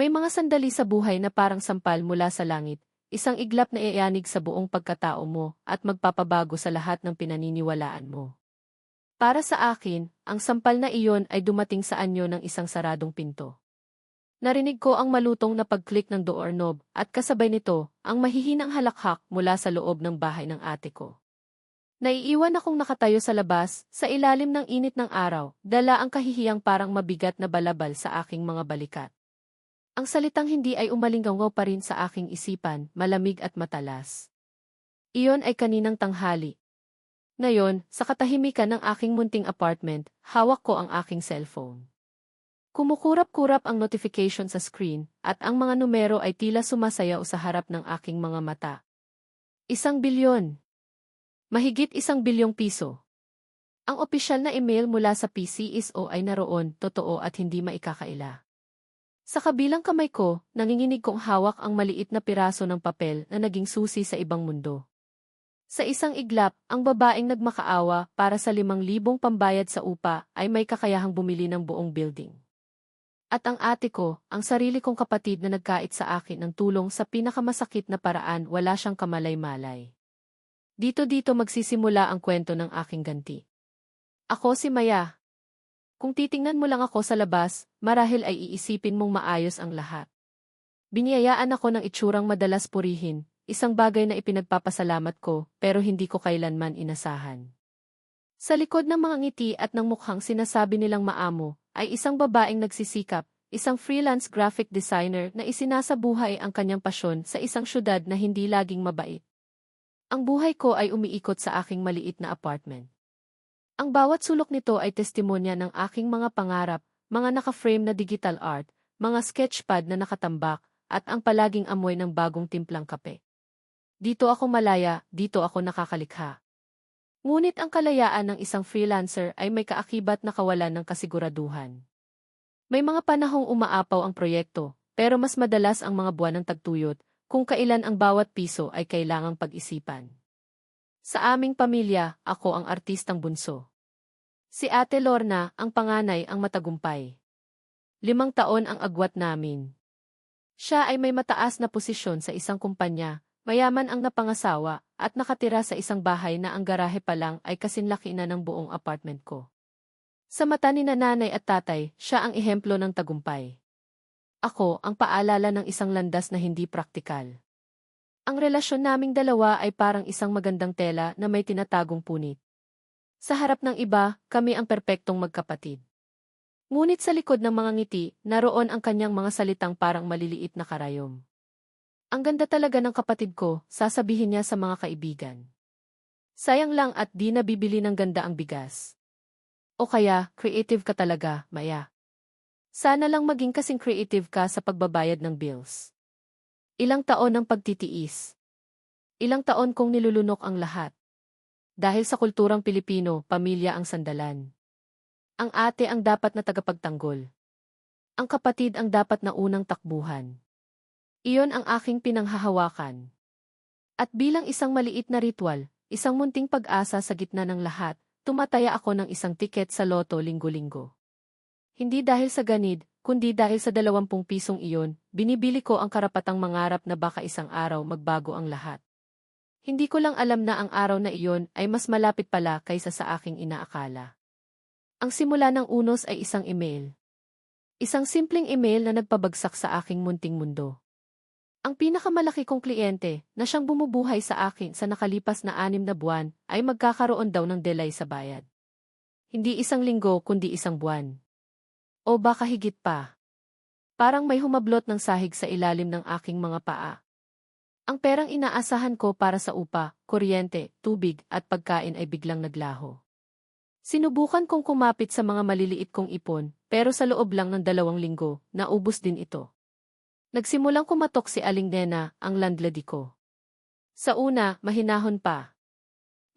May mga sandali sa buhay na parang sampal mula sa langit, isang iglap na iayanig sa buong pagkatao mo at magpapabago sa lahat ng pinaniniwalaan mo. Para sa akin, ang sampal na iyon ay dumating sa anyo ng isang saradong pinto. Narinig ko ang malutong na pag-click ng doorknob at kasabay nito, ang mahihinang halakhak mula sa loob ng bahay ng ate ko. Naiiwan akong nakatayo sa labas, sa ilalim ng init ng araw, dala ang kahihiyang parang mabigat na balabal sa aking mga balikat. Ang salitang hindi ay umalingaw pa rin sa aking isipan, malamig at matalas. Iyon ay kaninang tanghali. Ngayon, sa katahimikan ng aking munting apartment, hawak ko ang aking cellphone. Kumukurap-kurap ang notification sa screen, at ang mga numero ay tila sumasayaw sa harap ng aking mga mata. Isang bilyon. Mahigit isang bilyong piso. Ang opisyal na email mula sa PCSO ay naroon, totoo at hindi maikakaila. Sa kabilang kamay ko, nanginginig kong hawak ang maliit na piraso ng papel na naging susi sa ibang mundo. Sa isang iglap, ang babaeng nagmakaawa para sa limang libong pambayad sa upa ay may kakayahang bumili ng buong building. At ang ate ko, ang sarili kong kapatid na nagkait sa akin ng tulong sa pinakamasakit na paraan wala siyang kamalay-malay. Dito-dito magsisimula ang kwento ng aking ganti. Ako si Maya, kung titingnan mo lang ako sa labas, marahil ay iisipin mong maayos ang lahat. Biniyayaan ako ng itsurang madalas purihin, isang bagay na ipinagpapasalamat ko, pero hindi ko kailanman inasahan. Sa likod ng mga ngiti at ng mukhang sinasabi nilang maamo, ay isang babaeng nagsisikap, isang freelance graphic designer na isinasabuhay ang kanyang pasyon sa isang syudad na hindi laging mabait. Ang buhay ko ay umiikot sa aking maliit na apartment. Ang bawat sulok nito ay testimonya ng aking mga pangarap, mga naka-frame na digital art, mga sketchpad na nakatambak, at ang palaging amoy ng bagong timplang kape. Dito ako malaya, dito ako nakakalikha. Ngunit ang kalayaan ng isang freelancer ay may kaakibat na kawalan ng kasiguraduhan. May mga panahong umaapaw ang proyekto, pero mas madalas ang mga buwan ng tagtuyot, kung kailan ang bawat piso ay kailangang pag-isipan. Sa aming pamilya, ako ang artistang bunso. Si Ate Lorna, ang panganay ang matagumpay. Limang taon ang agwat namin. Siya ay may mataas na posisyon sa isang kumpanya, mayaman ang napangasawa, at nakatira sa isang bahay na ang garahe pa lang ay kasinlaki na ng buong apartment ko. Sa mata ni nanay at tatay, siya ang ehemplo ng tagumpay. Ako ang paalala ng isang landas na hindi praktikal. Ang relasyon naming dalawa ay parang isang magandang tela na may tinatagong punit. Sa harap ng iba, kami ang perpektong magkapatid. Ngunit sa likod ng mga ngiti, naroon ang kanyang mga salitang parang maliliit na karayom. Ang ganda talaga ng kapatid ko, sasabihin niya sa mga kaibigan. Sayang lang at di nabibili ng ganda ang bigas. O kaya, creative ka talaga, Maya. Sana lang maging kasing creative ka sa pagbabayad ng bills. Ilang taon ng pagtitiis. Ilang taon kong nilulunok ang lahat. Dahil sa kulturang Pilipino, pamilya ang sandalan. Ang ate ang dapat na tagapagtanggol. Ang kapatid ang dapat na unang takbuhan. Iyon ang aking pinanghahawakan. At bilang isang maliit na ritual, isang munting pag-asa sa gitna ng lahat, tumataya ako ng isang tiket sa loto linggo-linggo. Hindi dahil sa ganid, kundi dahil sa dalawampung pisong iyon, binibili ko ang karapatang mangarap na baka isang araw magbago ang lahat. Hindi ko lang alam na ang araw na iyon ay mas malapit pala kaysa sa aking inaakala. Ang simula ng unos ay isang email. Isang simpleng email na nagpabagsak sa aking munting mundo. Ang pinakamalaki kong kliyente, na siyang bumubuhay sa akin sa nakalipas na anim na buwan, ay magkakaroon daw ng delay sa bayad. Hindi isang linggo kundi isang buwan. O baka higit pa. Parang may humablot ng sahig sa ilalim ng aking mga paa. Ang perang inaasahan ko para sa upa, kuryente, tubig at pagkain ay biglang naglaho. Sinubukan kong kumapit sa mga maliliit kong ipon, pero sa loob lang ng dalawang linggo, naubos din ito. Nagsimulang kumatok si Aling Nena, ang landlady ko. Sa una, mahinahon pa.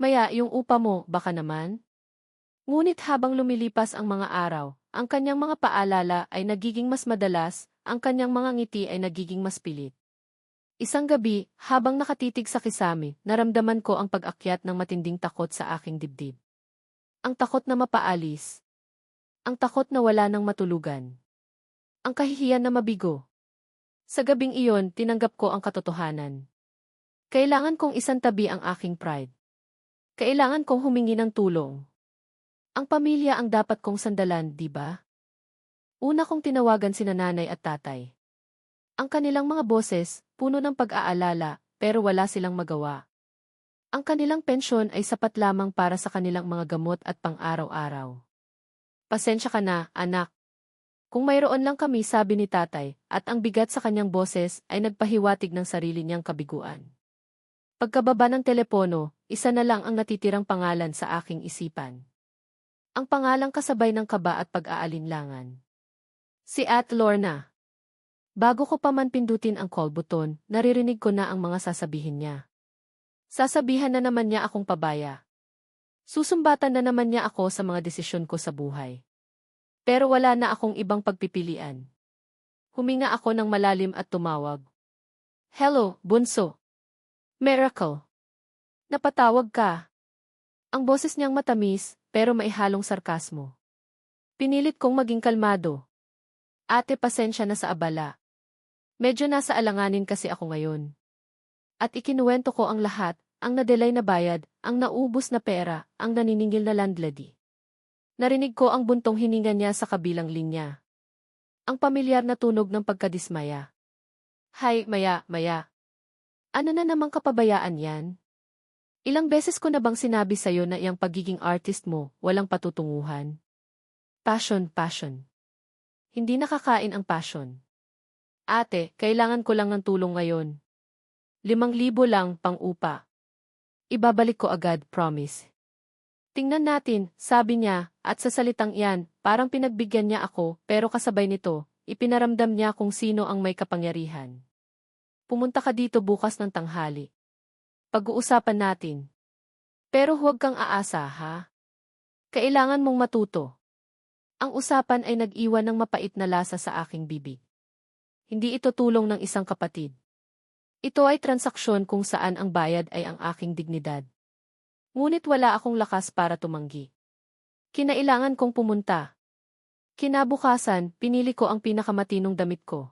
Maya, yung upa mo, baka naman? Ngunit habang lumilipas ang mga araw, ang kanyang mga paalala ay nagiging mas madalas, ang kanyang mga ngiti ay nagiging mas pilit. Isang gabi, habang nakatitig sa kisame, naramdaman ko ang pag-akyat ng matinding takot sa aking dibdib. Ang takot na mapaalis. Ang takot na wala ng matulugan. Ang kahihiyan na mabigo. Sa gabing iyon, tinanggap ko ang katotohanan. Kailangan kong isantabi ang aking pride. Kailangan kong humingi ng tulong. Ang pamilya ang dapat kong sandalan, di ba? Una kong tinawagan sina nanay at tatay. Ang kanilang mga boses, puno ng pag-aalala, pero wala silang magawa. Ang kanilang pensyon ay sapat lamang para sa kanilang mga gamot at pang-araw-araw. Pasensya ka na, anak. Kung mayroon lang kami sabi ni tatay, at ang bigat sa kanyang boses ay nagpahiwatig ng sarili niyang kabiguan. Pagkababa ng telepono, isa na lang ang natitirang pangalan sa aking isipan. Ang pangalang kasabay ng kaba at pag-aalinlangan. Si At Lorna. Bago ko pa man pindutin ang call button, naririnig ko na ang mga sasabihin niya. Sasabihan na naman niya akong pabaya. Susumbatan na naman niya ako sa mga desisyon ko sa buhay. Pero wala na akong ibang pagpipilian. Huminga ako ng malalim at tumawag. Hello, bunso. Miracle. Napatawag ka. Ang boses niyang matamis, pero maihalong sarkasmo. Pinilit kong maging kalmado. Ate, pasensya na sa abala. Medyo nasa alanganin kasi ako ngayon. At ikinuwento ko ang lahat, ang nadelay na bayad, ang naubos na pera, ang naniningil na landlady. Narinig ko ang buntong hininga niya sa kabilang linya. Ang pamilyar na tunog ng pagkadismaya. Hay, maya, maya. Ano na namang kapabayaan yan? Ilang beses ko na bang sinabi sa'yo na iyang pagiging artist mo, walang patutunguhan? Passion, passion. Hindi nakakain ang passion. Ate, kailangan ko lang ng tulong ngayon. Limang libo lang, pang upa. Ibabalik ko agad, promise. Tingnan natin, sabi niya, at sa salitang iyan, parang pinagbigyan niya ako, pero kasabay nito, ipinaramdam niya kung sino ang may kapangyarihan. Pumunta ka dito bukas ng tanghali. Pag-uusapan natin. Pero huwag kang aasa, ha? Kailangan mong matuto. Ang usapan ay nag-iwan ng mapait na lasa sa aking bibig. Hindi ito tulong ng isang kapatid. Ito ay transaksyon kung saan ang bayad ay ang aking dignidad. Ngunit wala akong lakas para tumanggi. Kinailangan kong pumunta. Kinabukasan, pinili ko ang pinakamatinong damit ko.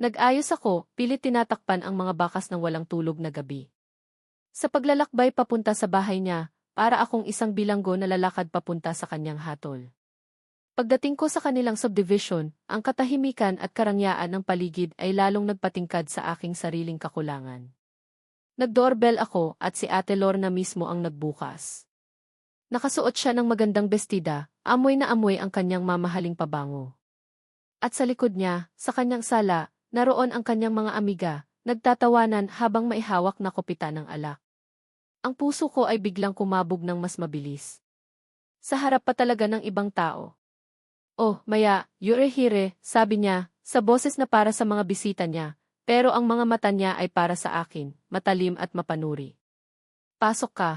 Nag-ayos ako, pilit tinatakpan ang mga bakas ng walang tulog na gabi. Sa paglalakbay papunta sa bahay niya, para akong isang bilanggo na lalakad papunta sa kanyang hatol. Pagdating ko sa kanilang subdivision, ang katahimikan at karangyaan ng paligid ay lalong nagpatingkad sa aking sariling kakulangan. Nag-doorbell ako at si Ate Lorna mismo ang nagbukas. Nakasuot siya ng magandang bestida, amoy na amoy ang kanyang mamahaling pabango. At sa likod niya, sa kanyang sala, naroon ang kanyang mga amiga, nagtatawanan habang maihawak na kopita ng alak. Ang puso ko ay biglang kumabog ng mas mabilis. Sa harap pa talaga ng ibang tao. Oh, Maya, you're here, sabi niya, sa boses na para sa mga bisita niya, pero ang mga mata niya ay para sa akin, matalim at mapanuri. Pasok ka.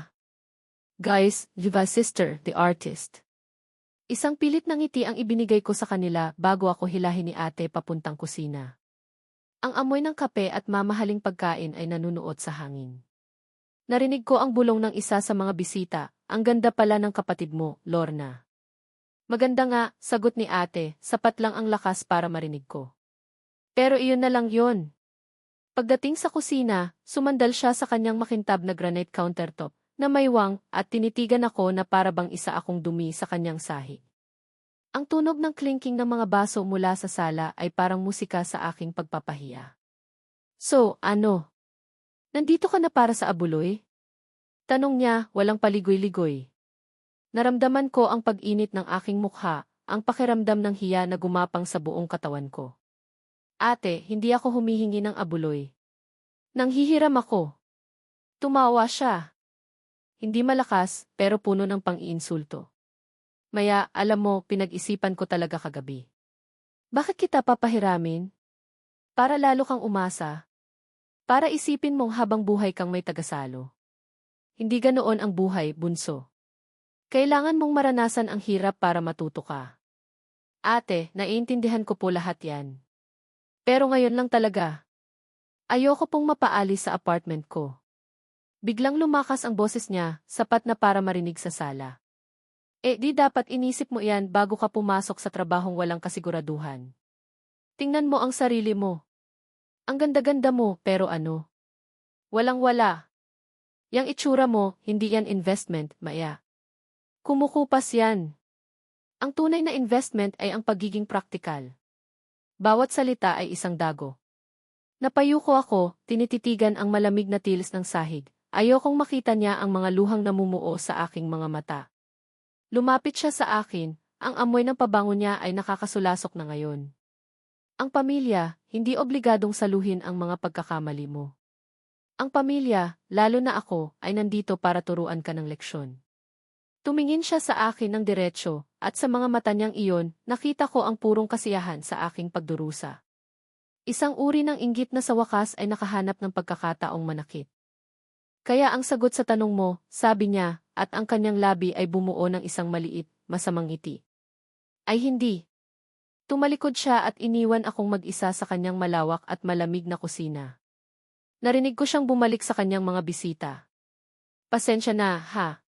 Guys, Viva Sister, the artist. Isang pilit ng ngiti ang ibinigay ko sa kanila bago ako hilahin ni ate papuntang kusina. Ang amoy ng kape at mamahaling pagkain ay nanunuot sa hangin. Narinig ko ang bulong ng isa sa mga bisita, ang ganda pala ng kapatid mo, Lorna. Maganda nga, sagot ni ate, sapat lang ang lakas para marinig ko. Pero iyon na lang yon. Pagdating sa kusina, sumandal siya sa kanyang makintab na granite countertop, na may wang, at tinitigan ako na para bang isa akong dumi sa kanyang sahi. Ang tunog ng clinking ng mga baso mula sa sala ay parang musika sa aking pagpapahiya. So, ano? Nandito ka na para sa abuloy? Tanong niya, walang paligoy-ligoy. Naramdaman ko ang pag-init ng aking mukha, ang pakiramdam ng hiya na gumapang sa buong katawan ko. Ate, hindi ako humihingi ng abuloy. Nanghihiram ako. Tumawa siya. Hindi malakas, pero puno ng pang-iinsulto. Maya, alam mo, pinag-isipan ko talaga kagabi. Bakit kita papahiramin? Para lalo kang umasa. Para isipin mong habang buhay kang may tagasalo. Hindi ganoon ang buhay, bunso. Kailangan mong maranasan ang hirap para matuto ka. Ate, naiintindihan ko po lahat yan. Pero ngayon lang talaga. Ayoko pong mapaalis sa apartment ko. Biglang lumakas ang boses niya, sapat na para marinig sa sala. Eh di dapat inisip mo yan bago ka pumasok sa trabahong walang kasiguraduhan. Tingnan mo ang sarili mo. Ang ganda-ganda mo, pero ano? Walang-wala. Yang itsura mo, hindi yan investment, Maya. Kumukupas yan. Ang tunay na investment ay ang pagiging praktikal. Bawat salita ay isang dago. Napayuko ako, tinititigan ang malamig na tiles ng sahig. Ayokong makita niya ang mga luhang namumuo sa aking mga mata. Lumapit siya sa akin, ang amoy ng pabango niya ay nakakasulasok na ngayon. Ang pamilya, hindi obligadong saluhin ang mga pagkakamali mo. Ang pamilya, lalo na ako, ay nandito para turuan ka ng leksyon. Tumingin siya sa akin ng diretsyo, at sa mga mata niyang iyon, nakita ko ang purong kasiyahan sa aking pagdurusa. Isang uri ng inggit na sa wakas ay nakahanap ng pagkakataong manakit. Kaya ang sagot sa tanong mo, sabi niya, at ang kanyang labi ay bumuo ng isang maliit, masamang ngiti. Ay hindi. Tumalikod siya at iniwan akong mag-isa sa kanyang malawak at malamig na kusina. Narinig ko siyang bumalik sa kanyang mga bisita. Pasensya na, ha?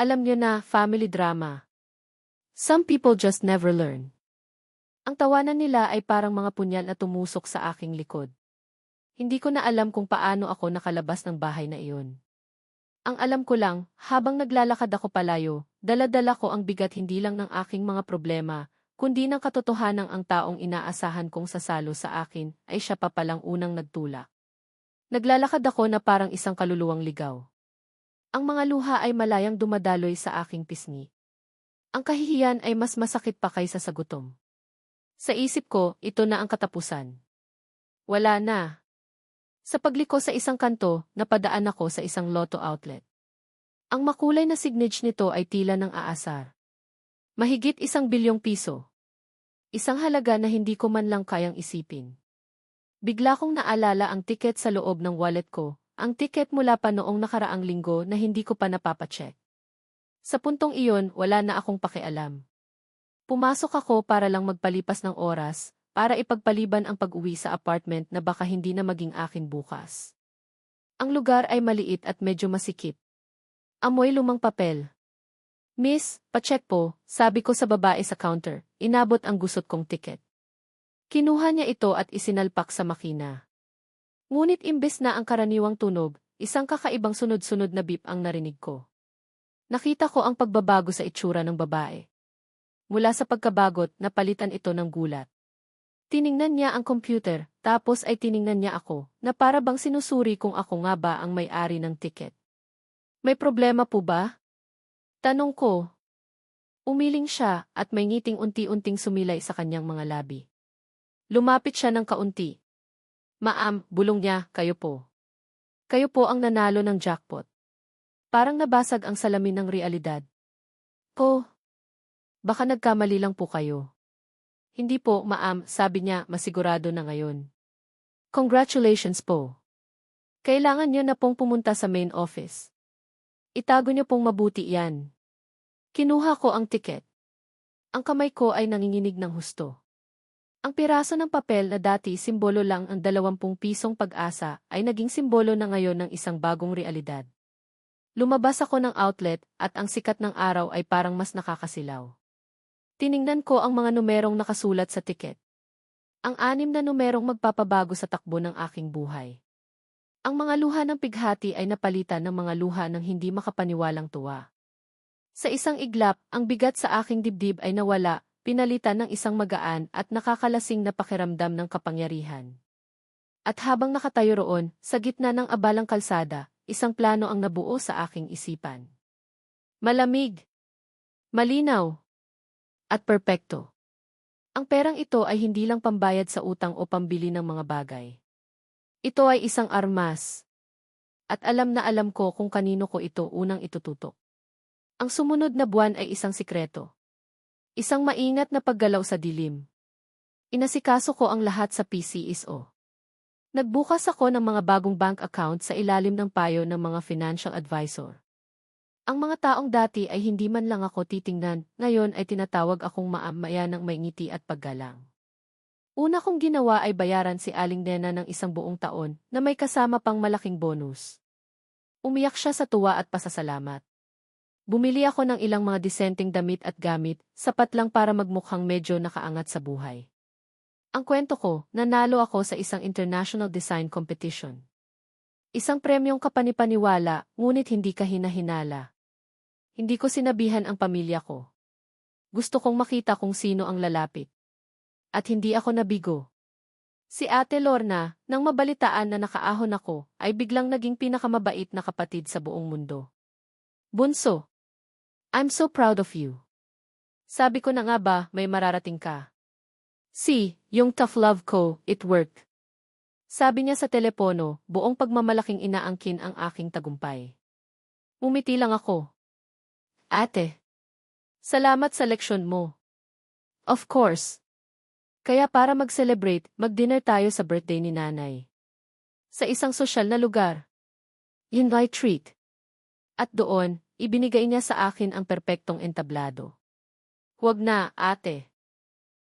Alam niyo na, family drama. Some people just never learn. Ang tawanan nila ay parang mga punyal na tumusok sa aking likod. Hindi ko na alam kung paano ako nakalabas ng bahay na iyon. Ang alam ko lang, habang naglalakad ako palayo, daladala ko ang bigat hindi lang ng aking mga problema, kundi ng katotohanang ang taong inaasahan kong sasalo sa akin ay siya pa palang unang nagtulak. Naglalakad ako na parang isang kaluluwang ligaw. Ang mga luha ay malayang dumadaloy sa aking pisngi. Ang kahihiyan ay mas masakit pa kaysa sa gutom. Sa isip ko, ito na ang katapusan. Wala na. Sa pagliko sa isang kanto, napadaan ako sa isang lotto outlet. Ang makulay na signage nito ay tila ng aasar. Mahigit isang bilyong piso. Isang halaga na hindi ko man lang kayang isipin. Bigla kong naalala ang tiket sa loob ng wallet ko, ang tiket mula pa noong nakaraang linggo na hindi ko pa napapacheck. Sa puntong iyon, wala na akong pakialam. Pumasok ako para lang magpalipas ng oras, para ipagpaliban ang pag-uwi sa apartment na baka hindi na maging akin bukas. Ang lugar ay maliit at medyo masikip. Amoy lumang papel. Miss, pacheck po, sabi ko sa babae sa counter, inabot ang gusot kong tiket. Kinuha niya ito at isinalpak sa makina. Ngunit imbes na ang karaniwang tunog, isang kakaibang sunod-sunod na beep ang narinig ko. Nakita ko ang pagbabago sa itsura ng babae. Mula sa pagkabagot, napalitan ito ng gulat. Tiningnan niya ang computer, tapos ay tiningnan niya ako, na para bang sinusuri kung ako nga ba ang may-ari ng tiket. May problema po ba? Tanong ko. Umiling siya at may ngiting unti-unting sumilay sa kanyang mga labi. Lumapit siya ng kaunti. Maam, bulong niya, kayo po. Kayo po ang nanalo ng jackpot. Parang nabasag ang salamin ng realidad. Po. Baka nagkamali lang po kayo. Hindi po, maam, sabi niya, masigurado na ngayon. Congratulations po. Kailangan niyo na pong pumunta sa main office. Itago niyo pong mabuti yan. Kinuha ko ang tiket. Ang kamay ko ay nanginginig ng husto. Ang piraso ng papel na dati simbolo lang ang 20 pisong pag-asa ay naging simbolo na ngayon ng isang bagong realidad. Lumabas ako ng outlet at ang sikat ng araw ay parang mas nakakasilaw. Tiningnan ko ang mga numerong nakasulat sa tiket. Ang anim na numerong magpapabago sa takbo ng aking buhay. Ang mga luha ng pighati ay napalitan ng mga luha ng hindi makapaniwalang tuwa. Sa isang iglap, ang bigat sa aking dibdib ay nawala pinalitan ng isang magaan at nakakalasing na pakiramdam ng kapangyarihan. At habang nakatayo roon, sa gitna ng abalang kalsada, isang plano ang nabuo sa aking isipan. Malamig, malinaw, at perpekto. Ang perang ito ay hindi lang pambayad sa utang o pambili ng mga bagay. Ito ay isang armas. At alam na alam ko kung kanino ko ito unang itututok. Ang sumunod na buwan ay isang sikreto. Isang maingat na paggalaw sa dilim. Inasikaso ko ang lahat sa PCSO. Nagbukas ako ng mga bagong bank account sa ilalim ng payo ng mga financial advisor. Ang mga taong dati ay hindi man lang ako titingnan, ngayon ay tinatawag akong maamaya ng may ngiti at paggalang. Una kong ginawa ay bayaran si Aling Nena ng isang buong taon na may kasama pang malaking bonus. Umiyak siya sa tuwa at pasasalamat. Bumili ako ng ilang mga disenteng damit at gamit, sapat lang para magmukhang medyo nakaangat sa buhay. Ang kwento ko, nanalo ako sa isang international design competition. Isang premyong kapanipaniwala, ngunit hindi ka hinahinala. Hindi ko sinabihan ang pamilya ko. Gusto kong makita kung sino ang lalapit. At hindi ako nabigo. Si Ate Lorna, nang mabalitaan na nakaahon ako, ay biglang naging pinakamabait na kapatid sa buong mundo. Bunso, I'm so proud of you. Sabi ko na nga ba, may mararating ka. See, yung tough love ko, it worked. Sabi niya sa telepono, buong pagmamalaking inaangkin ang aking tagumpay. Umiti lang ako. Ate. Salamat sa leksyon mo. Of course. Kaya para mag-celebrate, mag-dinner tayo sa birthday ni nanay. Sa isang sosyal na lugar. Ay treat. At doon, ibinigay niya sa akin ang perpektong entablado. Huwag na, ate.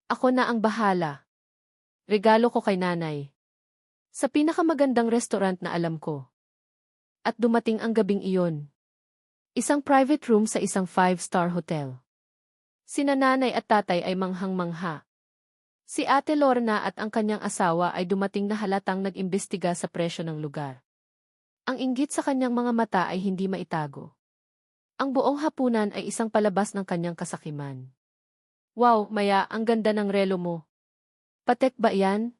Ako na ang bahala. Regalo ko kay nanay. Sa pinakamagandang restaurant na alam ko. At dumating ang gabing iyon. Isang private room sa isang five-star hotel. Sina nanay at tatay ay manghang-mangha. Si Ate Lorna at ang kanyang asawa ay dumating na halatang nag-imbestiga sa presyo ng lugar. Ang inggit sa kanyang mga mata ay hindi maitago. Ang buong hapunan ay isang palabas ng kanyang kasakiman. Wow, Maya, ang ganda ng relo mo. Patek ba yan?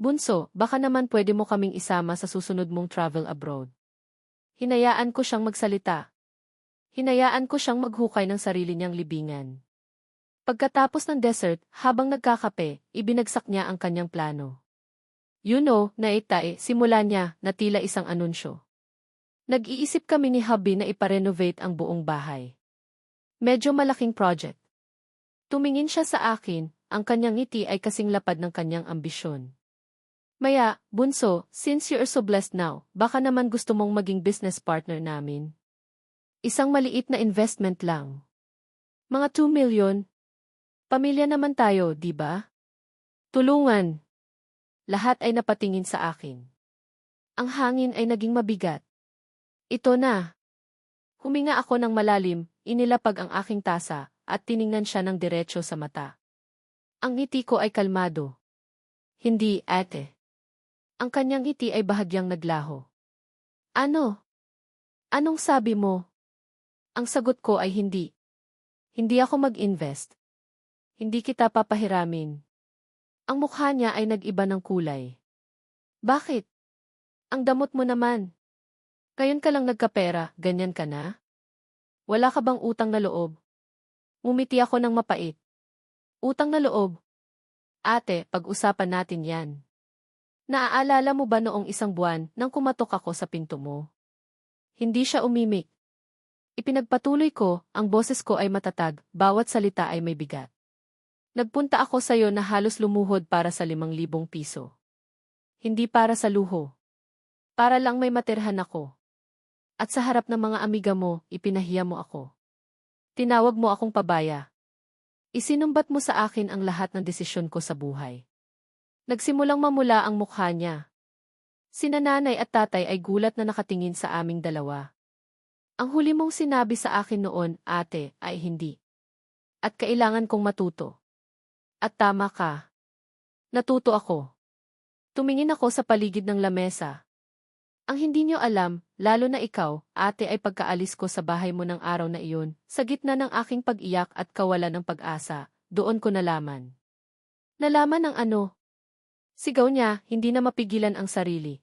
Bunso, baka naman pwede mo kaming isama sa susunod mong travel abroad. Hinayaan ko siyang magsalita. Hinayaan ko siyang maghukay ng sarili niyang libingan. Pagkatapos ng dessert, habang nagkakape, ibinagsak niya ang kanyang plano. You know, naitae, simula niya, na tila isang anunsyo. Nag-iisip kami ni hubby na iparenovate ang buong bahay. Medyo malaking project. Tumingin siya sa akin, ang kanyang ngiti ay kasing lapad ng kanyang ambisyon. Maya, bunso, since you're so blessed now, baka naman gusto mong maging business partner namin. Isang maliit na investment lang. Mga 2 million, Pamilya naman tayo, di ba? Tulungan. Lahat ay napatingin sa akin. Ang hangin ay naging mabigat. Ito na. Huminga ako ng malalim, inilapag ang aking tasa, at tiningnan siya ng diretsyo sa mata. Ang ngiti ko ay kalmado. Hindi, ate. Ang kanyang ngiti ay bahagyang naglaho. Ano? Anong sabi mo? Ang sagot ko ay hindi. Hindi ako mag-invest. Hindi kita papahiramin. Ang mukha niya ay nag-iba ng kulay. Bakit? Ang damot mo naman. Ngayon ka lang nagkapera, ganyan ka na? Wala ka bang utang na loob? Umiti ako ng mapait. Utang na loob? Ate, pag-usapan natin yan. Naaalala mo ba noong isang buwan nang kumatok ako sa pinto mo? Hindi siya umimik. Ipinagpatuloy ko, ang boses ko ay matatag, bawat salita ay may bigat. Nagpunta ako sa iyo na halos lumuhod para sa limang libong piso. Hindi para sa luho. Para lang may matirhan ako. At sa harap ng mga amiga mo, ipinahiya mo ako. Tinawag mo akong pabaya. Isinumbat mo sa akin ang lahat ng desisyon ko sa buhay. Nagsimulang mamula ang mukha niya. Sina nanay at tatay ay gulat na nakatingin sa aming dalawa. Ang huli mong sinabi sa akin noon, ate, ay hindi. At kailangan kong matuto. At tama ka. Natuto ako. Tumingin ako sa paligid ng lamesa. Ang hindi nyo alam, lalo na ikaw, ate ay pagkaalis ko sa bahay mo ng araw na iyon, sa gitna ng aking pag-iyak at kawalan ng pag-asa, doon ko nalaman. Nalaman ang ano? Sigaw niya, hindi na mapigilan ang sarili.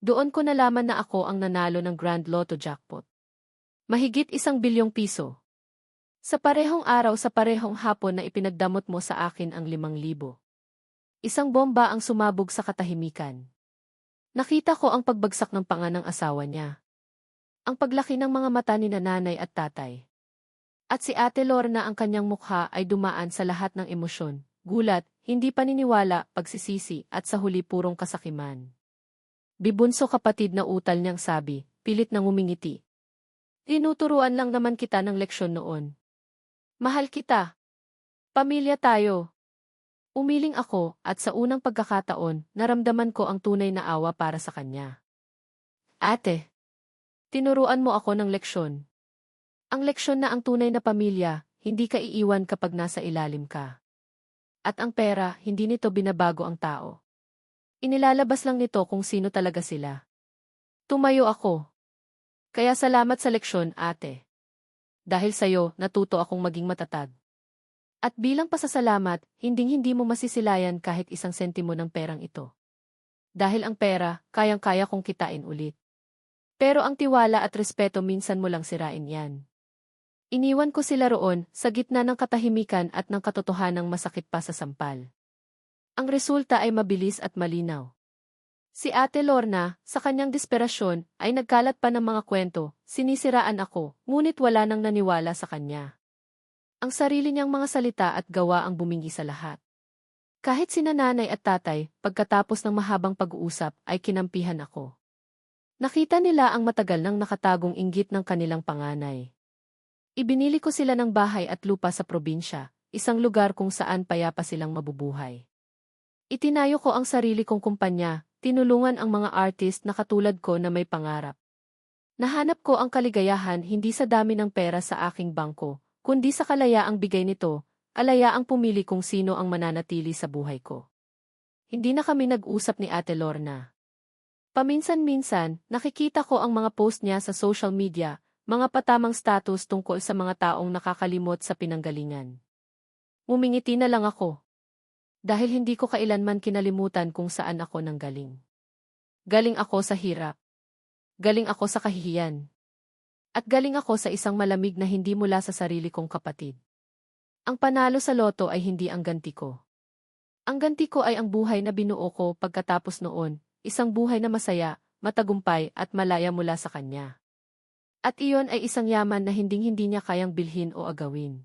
Doon ko nalaman na ako ang nanalo ng Grand Lotto jackpot. Mahigit isang bilyong piso. Sa parehong araw sa parehong hapon na ipinagdamot mo sa akin ang limang libo. Isang bomba ang sumabog sa katahimikan. Nakita ko ang pagbagsak ng panga ng asawa niya. Ang paglaki ng mga mata ni nanay at tatay. At si Ate Lorna ang kanyang mukha ay dumaan sa lahat ng emosyon, gulat, hindi paniniwala, pagsisisi, at sa huli purong kasakiman. Bibunso kapatid na utal niyang sabi, pilit nang umingiti. Tinuturuan lang naman kita ng leksyon noon. Mahal kita. Pamilya tayo. Umiling ako at sa unang pagkakataon, naramdaman ko ang tunay na awa para sa kanya. Ate, tinuruan mo ako ng leksyon. Ang leksyon na ang tunay na pamilya, hindi ka iiwan kapag nasa ilalim ka. At ang pera, hindi nito binabago ang tao. Inilalabas lang nito kung sino talaga sila. Tumayo ako. Kaya salamat sa leksyon, ate. Dahil sa'yo, natuto akong maging matatag. At bilang pasasalamat, hinding-hindi mo masisilayan kahit isang sentimo ng perang ito. Dahil ang pera, kayang-kaya kong kitain ulit. Pero ang tiwala at respeto minsan mo lang sirain yan. Iniwan ko sila roon, sa gitna ng katahimikan at ng katotohanang masakit pa sa sampal. Ang resulta ay mabilis at malinaw. Si Ate Lorna, sa kanyang desperasyon, ay nagkalat pa ng mga kwento, sinisiraan ako, ngunit wala nang naniwala sa kanya. Ang sarili niyang mga salita at gawa ang bumingi sa lahat. Kahit sina nanay at tatay, pagkatapos ng mahabang pag-uusap, ay kinampihan ako. Nakita nila ang matagal nang nakatagong inggit ng kanilang panganay. Ibinili ko sila ng bahay at lupa sa probinsya, isang lugar kung saan payapa silang mabubuhay. Itinayo ko ang sarili kong kumpanya, tinulungan ang mga artist na katulad ko na may pangarap. Nahanap ko ang kaligayahan hindi sa dami ng pera sa aking bangko, kundi sa kalayaang bigay nito, alayaang pumili kung sino ang mananatili sa buhay ko. Hindi na kami nag-usap ni Ate Lorna. Paminsan-minsan, nakikita ko ang mga post niya sa social media, mga patamang status tungkol sa mga taong nakakalimot sa pinanggalingan. Mumingiti na lang ako. Dahil hindi ko kailanman kinalimutan kung saan ako nanggaling. Galing ako sa hirap. Galing ako sa kahihiyan. At galing ako sa isang malamig na hindi mula sa sarili kong kapatid. Ang panalo sa loto ay hindi ang ganti ko. Ang ganti ko ay ang buhay na binuo ko pagkatapos noon, isang buhay na masaya, matagumpay at malaya mula sa kanya. At iyon ay isang yaman na hinding-hindi niya kayang bilhin o agawin.